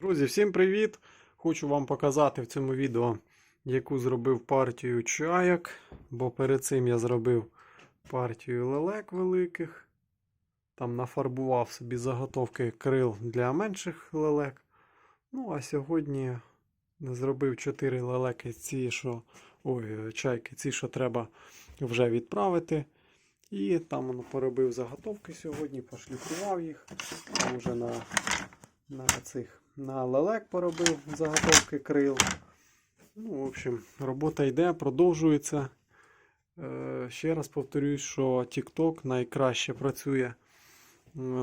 Друзі, всім привіт! Хочу вам показати в цьому відео, яку зробив партію чаяк, бо перед цим я зробив партію лелек великих. Там нафарбував собі заготовки крил для менших лелек. Ну, а сьогодні зробив 4 лелеки, ці, що. Ой, чайки, ці, що треба вже відправити. І там воно поробив заготовки сьогодні, пошліфував їх. Там вже на, на цих на лелек поробив заготовки крил. Ну, в общем, робота йде, продовжується. Е, ще раз повторюсь, що TikTok найкраще працює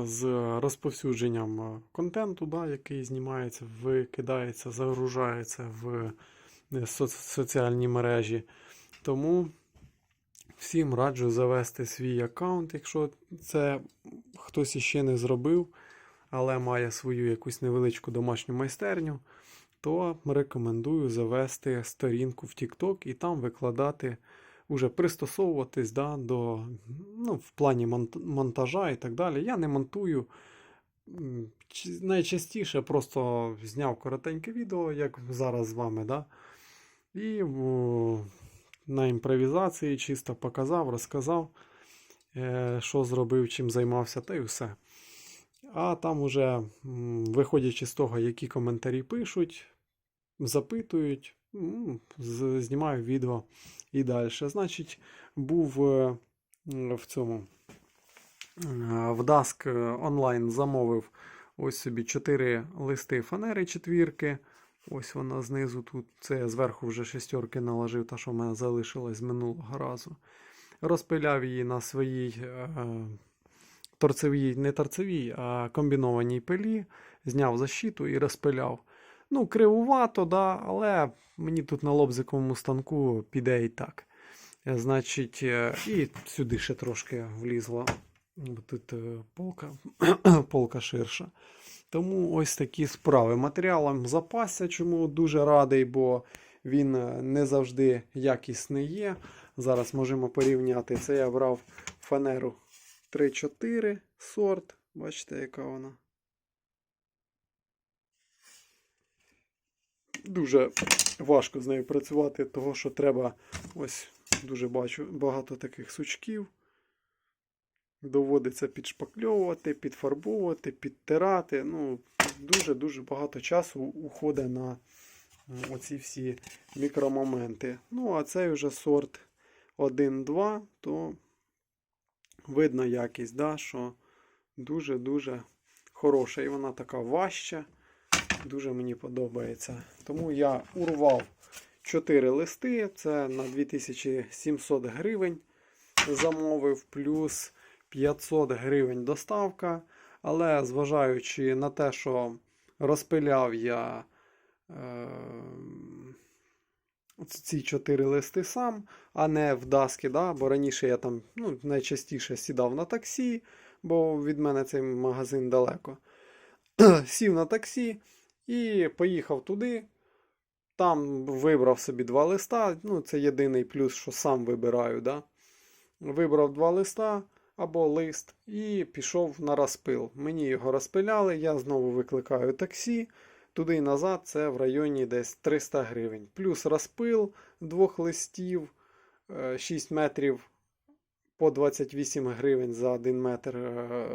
з розповсюдженням е, контенту, да, який знімається, викидається, загружається в е, соціальні мережі. Тому всім раджу завести свій аккаунт, якщо це хтось іще не зробив але має свою якусь невеличку домашню майстерню, то рекомендую завести сторінку в TikTok і там викладати, уже пристосовуватись да, до, ну, в плані монтажа і так далі. Я не монтую. Найчастіше просто зняв коротеньке відео, як зараз з вами, да? і о, на імпровізації чисто показав, розказав, е, що зробив, чим займався, та й все. А там уже, виходячи з того, які коментарі пишуть, запитують, знімаю відео і далі. Значить, був е, в цьому е, в Dask онлайн замовив ось собі 4 листи фанери четвірки. Ось вона знизу тут. Це я зверху вже шестерки наложив, та що в мене залишилось з минулого разу. Розпиляв її на своїй е, торцевій, не торцевій, а комбінованій пилі, зняв защиту і розпиляв. Ну, кривувато, да, але мені тут на лобзиковому станку піде і так. Е, Значить, е, і сюди ще трошки влізла. Тут е, полка, полка ширша. Тому ось такі справи. Матеріалом запасся, чому дуже радий, бо він не завжди якісний є. Зараз можемо порівняти. Це я брав фанеру 3-4 сорт. Бачите, яка вона. Дуже важко з нею працювати, того що треба ось дуже бачу багато таких сучків. Доводиться підшпакльовувати, підфарбовувати, підтирати. Ну, дуже-дуже багато часу уходить на оці всі мікромоменти. Ну, а цей вже сорт 1-2, то видно якість, да, що дуже-дуже хороша. І вона така важча. Дуже мені подобається. Тому я урвав 4 листи. Це на 2700 гривень замовив, плюс 500 гривень доставка. Але зважаючи на те, що розпиляв я е, ці 4 листи сам, а не в Даскі, да? бо раніше я там ну, найчастіше сідав на таксі, бо від мене цей магазин далеко. Сів на таксі і поїхав туди. Там вибрав собі два листа. Ну, це єдиний плюс, що сам вибираю. Да? Вибрав два листа або лист і пішов на розпил. Мені його розпиляли, я знову викликаю таксі. Туди і назад це в районі десь 300 гривень. Плюс розпил двох листів, е, 6 метрів по 28 гривень за 1 метр е,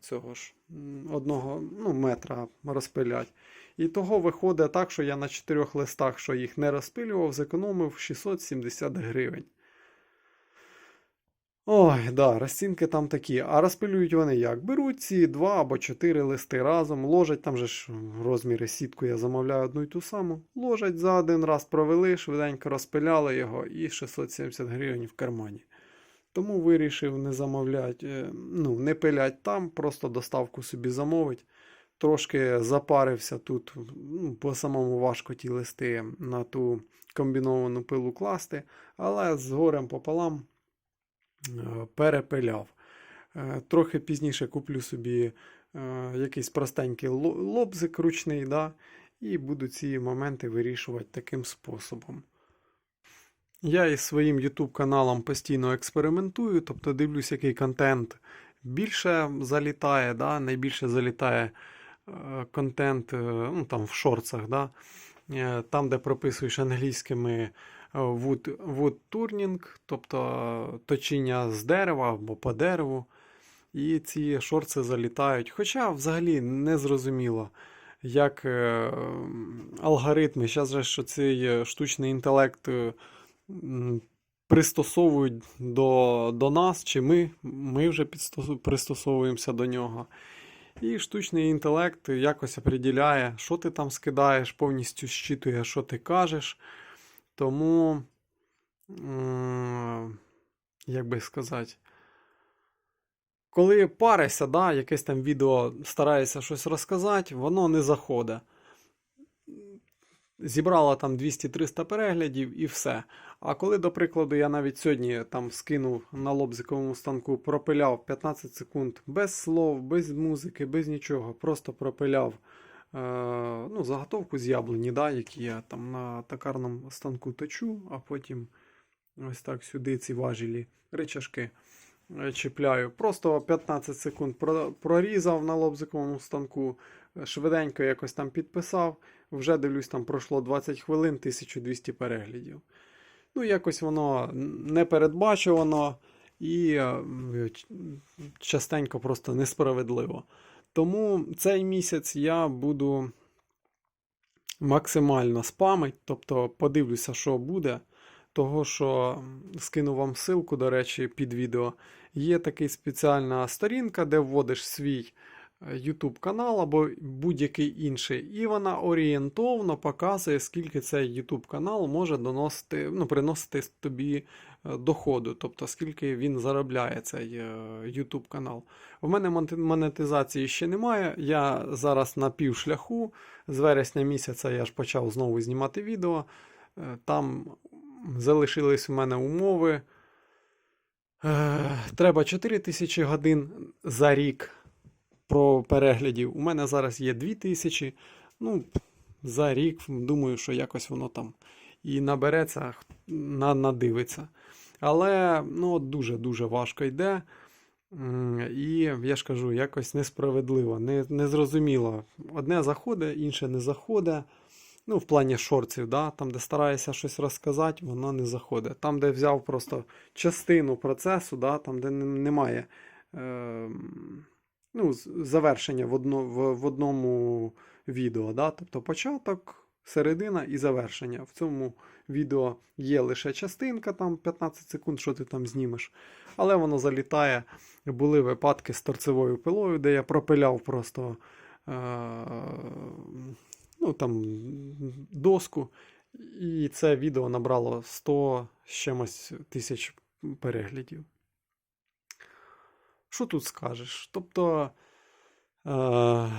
цього ж одного ну, метра розпилять. І того виходить так, що я на 4 листах, що їх не розпилював, зекономив 670 гривень. Ой, да, розцінки там такі. А розпилюють вони як? Беруть ці два або чотири листи разом, ложать, там же ж розміри сітку я замовляю одну й ту саму. Ложать за один раз провели, швиденько розпиляли його і 670 гривень в кармані. Тому вирішив не замовляти, е, ну, не пилять там, просто доставку собі замовить. Трошки запарився тут, ну, по самому важко ті листи на ту комбіновану пилу класти, але з горем пополам перепиляв. Е, Трохи пізніше куплю собі е, якийсь простенький лобзик ручний, да, і буду ці моменти вирішувати таким способом. Я із своїм YouTube каналом постійно експериментую, тобто дивлюсь, який контент більше залітає, да, найбільше залітає е, контент, е, ну там в шорцах, да? е, там, де прописуєш англійськими е, wood, turning, тобто точіння з дерева або по дереву. І ці шорти залітають. Хоча взагалі не зрозуміло, як е, алгоритми, зараз що цей е, штучний інтелект е, пристосовують до, до нас, чи ми, ми вже пристосовуємося до нього. І штучний інтелект якось определяє, що ти там скидаєш, повністю щитує, що ти кажеш. Тому, як би сказати, коли паришся, да, якесь там відео стараєшся щось розказати, воно не заходить. Зібрала там 200-300 переглядів і все. А коли, до прикладу, я навіть сьогодні там скинув на лобзиковому станку, пропиляв 15 секунд без слов, без музики, без нічого, просто пропиляв ну, заготовку з яблуні, да, які я там на токарному станку точу, а потім ось так сюди ці важелі, речашки е, чіпляю. Просто 15 секунд прорізав на лобзиковому станку, е, швиденько якось там підписав. Вже дивлюсь, там пройшло 20 хвилин, 1200 переглядів. Ну, якось воно не передбачувано і е, частенько просто несправедливо. Тому цей місяць я буду максимально спамить, тобто подивлюся, що буде. Того, що скину вам ссылку, до речі, під відео. Є така спеціальна сторінка, де вводиш свій YouTube канал або будь-який інший, і вона орієнтовно показує, скільки цей YouTube канал може доносити, ну, приносити тобі е, доходу, тобто скільки він заробляє цей е, YouTube канал. У мене монетизації ще немає. Я зараз на півшляху. З вересня місяця я ж почав знову знімати відео. Е, Там залишились у мене умови. Треба 4000 годин за рік про переглядів. У мене зараз є 2000. Ну, за рік, думаю, що якось воно там і набереться, на, надивиться. Але ну, дуже-дуже важко йде. І я ж кажу, якось несправедливо, не, незрозуміло. Одне заходить, інше не заходить. Ну, в плані шорців, да? там, де стараєшся щось розказати, воно не заходить. Там, де взяв просто частину процесу, да? там, де немає е, ну, завершення в, одно, в, в одному відео. Да? Тобто початок, середина і завершення. В цьому відео є лише частинка, там 15 секунд, що ти там знімеш. Але воно залітає. Були випадки з торцевою пилою, де я пропиляв просто. Е, ну, там, доску. І це відео набрало 100 з чимось тисяч переглядів. Що тут скажеш? Тобто, е,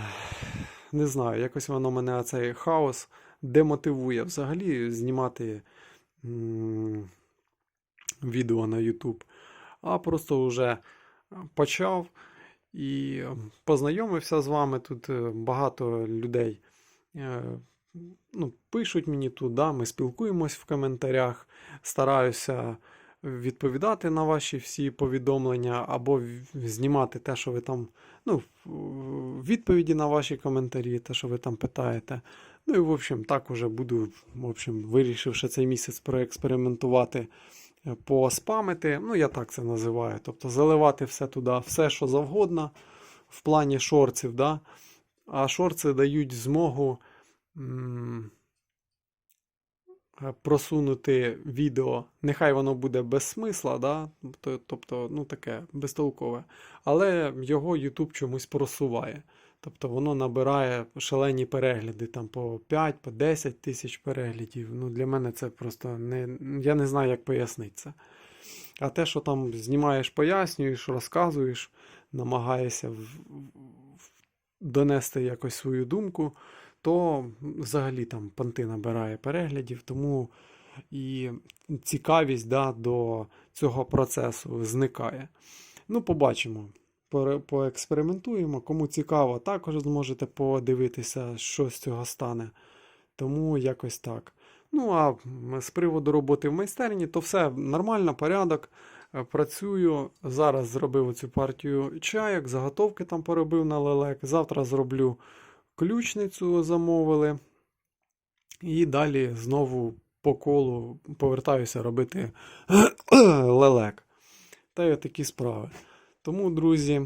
не знаю, якось воно мене цей хаос демотивує взагалі знімати м, відео на YouTube. А просто вже почав і познайомився з вами. Тут е, багато людей е, ну, пишуть мені тут, ми спілкуємось в коментарях, стараюся відповідати на ваші всі повідомлення, або знімати те, що ви там, ну, відповіді на ваші коментарі, те, що ви там питаєте. Ну і, в общем, так уже буду, в общем, вирішивши цей місяць проекспериментувати, е, поспамити. Ну, я так це називаю. Тобто заливати все туди, все, що завгодно в плані шорців, да? а шорти дають змогу м, просунути відео. Нехай воно буде без смисла, да? Тобто- ну таке безтолкове. Але його YouTube чомусь просуває. Тобто воно набирає шалені перегляди, там по 5, по 10 тисяч переглядів. Ну, для мене це просто не. Я не знаю, як пояснити це. А те, що там знімаєш, пояснюєш, розказуєш, намагаєшся в- донести якось свою думку, то взагалі там понти набирає переглядів, тому і цікавість да, до цього процесу зникає. Ну, побачимо. Поекспериментуємо. Кому цікаво, також зможете подивитися, що з цього стане. Тому якось так. Ну, а з приводу роботи в майстерні, то все нормально, порядок. Е, Працюю. Зараз зробив цю партію чайок, заготовки там поробив на лелек. Завтра зроблю ключницю замовили. І далі знову по колу повертаюся робити лелек. Та й такі справи. Тому, друзі,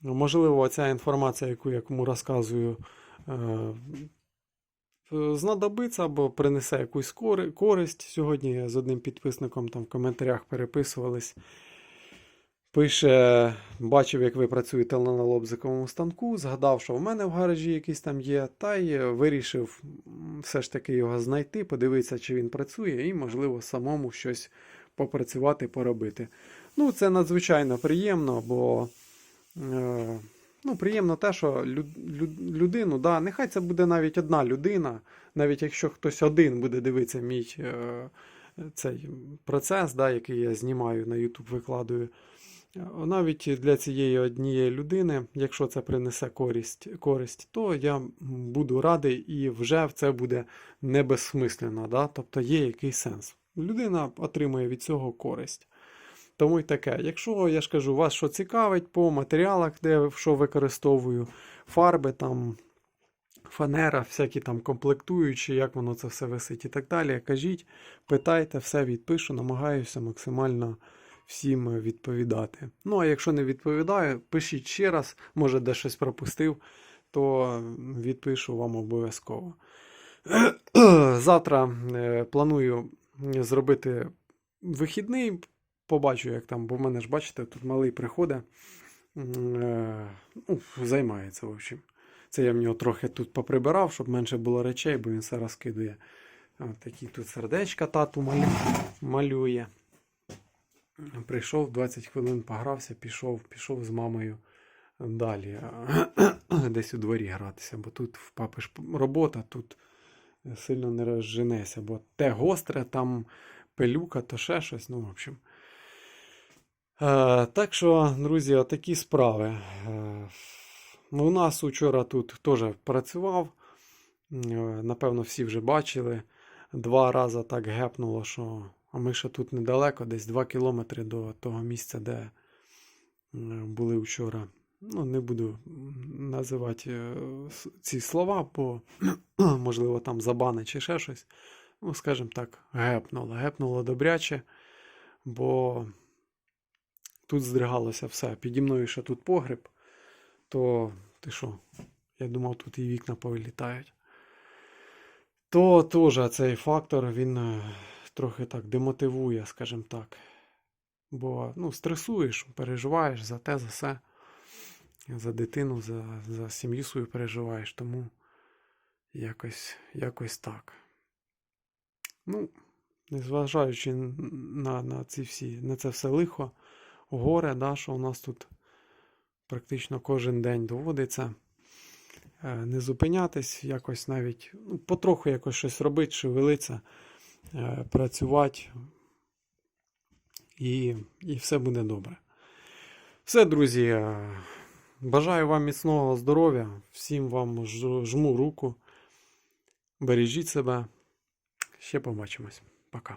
можливо, ця інформація, яку я кому розказую, е, знадобиться або принесе якусь користь. Сьогодні я з одним підписником там в коментарях переписувались. Пише, бачив, як ви працюєте на лобзиковому станку, згадав, що в мене в гаражі якийсь там є, та й вирішив все ж таки його знайти, подивитися, чи він працює, і, можливо, самому щось попрацювати, поробити. Ну, це надзвичайно приємно, бо е, ну, приємно те, що лю- лю- людину, да, нехай це буде навіть одна людина, навіть якщо хтось один буде дивитися мій е, цей процес, да, який я знімаю на YouTube, викладаю. Е, Навіть для цієї однієї людини, якщо це принесе користь, користь, то я буду радий і вже це буде не безсмислено, да? тобто є якийсь сенс. Людина отримує від цього користь. Тому й таке. Якщо я ж кажу, вас що цікавить по матеріалах, де що використовую, фарби, там, фанера, всякі там комплектуючі, як воно це все висить і так далі. Кажіть, питайте, все відпишу, намагаюся максимально всім відповідати. Ну, а якщо не відповідаю, пишіть ще раз, може, де щось пропустив, то відпишу вам обов'язково. Завтра е, планую зробити вихідний. Побачу, як там, бо в мене ж, бачите, тут малий приходить, е, ну, займається, в общем. Це я в нього трохи тут поприбирав, щоб менше було речей, бо він все розкидує. От такі тут сердечка тату малю- малює. Прийшов 20 хвилин, погрався, пішов, пішов з мамою далі. Десь у дворі гратися, бо тут в папи ж робота, тут сильно не розженеся, бо те гостре, там пилюка, то ще щось. Ну, в общем. Е, так що, друзі, отакі справи. Е, у нас учора тут теж працював. Е, Напевно, всі вже бачили. Два рази так гепнуло, що. А ми ще тут недалеко, десь 2 кілометри до того місця, де е, були вчора. Ну, не буду називати е, ці слова, бо можливо там забани чи ще щось. Ну, скажімо так, гепнуло. Гепнуло добряче, бо тут здригалося все. Піді мною ще тут погреб, то ти що? Я думав, тут і вікна повилітають. То теж цей фактор він е, трохи так демотивує, скажімо так. Бо ну, стресуєш, переживаєш за те, за все, за дитину, за, за сім'ю свою переживаєш, тому якось, якось так. Ну, незважаючи на, на, ці всі, на це все лихо, горе, да, що у нас тут практично кожен день доводиться е, не зупинятись, якось навіть ну, потроху якось щось робити, шевелиться, працювати, і, і все буде добре. Все, друзі. е, Бажаю вам міцного здоров'я, всім вам жму руку. Бережіть себе. Ще побачимось. Пока.